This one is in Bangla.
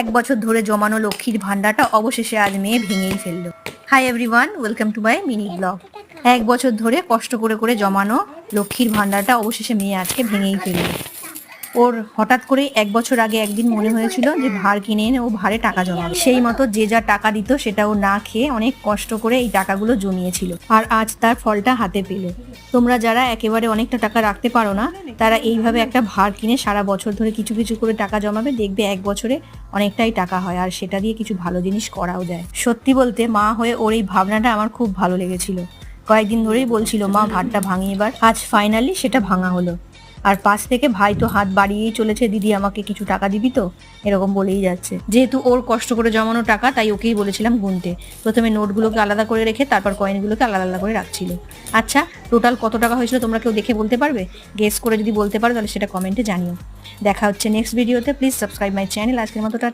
এক বছর ধরে জমানো লক্ষ্মীর ভান্ডারটা অবশেষে আজ মেয়ে ভেঙেই ফেলল। Hi everyone welcome to my mini blog এক বছর ধরে কষ্ট করে করে জমানো লক্ষ্মীর ভান্ডারটা অবশেষে মেয়ে আজকে ভেঙেই ফেলল। ওর হঠাৎ করে এক বছর আগে একদিন মনে হয়েছিল যে ভার কিনে এনে ও ভারে টাকা জমাবে। সেই মতো যে যা টাকা দিত সেটা ও না খেয়ে অনেক কষ্ট করে এই টাকাগুলো জমিয়েছিল আর আজ তার ফলটা হাতে পেল। তোমরা যারা একেবারে অনেকটা টাকা রাখতে পারো না, তারা এইভাবে একটা ভার কিনে সারা বছর ধরে কিছু কিছু করে টাকা জমাবে, দেখবে এক বছরে অনেকটাই টাকা হয় আর সেটা দিয়ে কিছু ভালো জিনিস করাও যায়। সত্যি বলতে মা হয়ে ওর এই ভাবনাটা আমার খুব ভালো লেগেছিল। কয়েকদিন ধরেই বলছিল, মা ভাতটা ভাঙি এবার। আজ ফাইনালি সেটা ভাঙা হলো। আর পাশ থেকে ভাই তো হাত বাড়িয়েই চলেছে, দিদি, আমাকে কিছু টাকা দিবি তো? এরকম বলেই যাচ্ছে। যেহেতু ওর কষ্ট করে জমানো টাকা, তাই ওকেই বলেছিলাম গুনতে। প্রথমে নোটগুলোকে আলাদা করে রেখে তারপর কয়েনগুলোকে আলাদা আলাদা করে রাখছিল। আচ্ছা টোটাল কত টাকা হয়েছিল তোমরা কেউ দেখে বলতে পারবে? গেস করে যদি বলতে পারো, তাহলে সেটা কমেন্টে জানিও। দেখা হচ্ছে নেক্সট ভিডিওতে প্লিজ সাবস্ক্রাইব মাই চ্যানেল আজকের মতো টাটা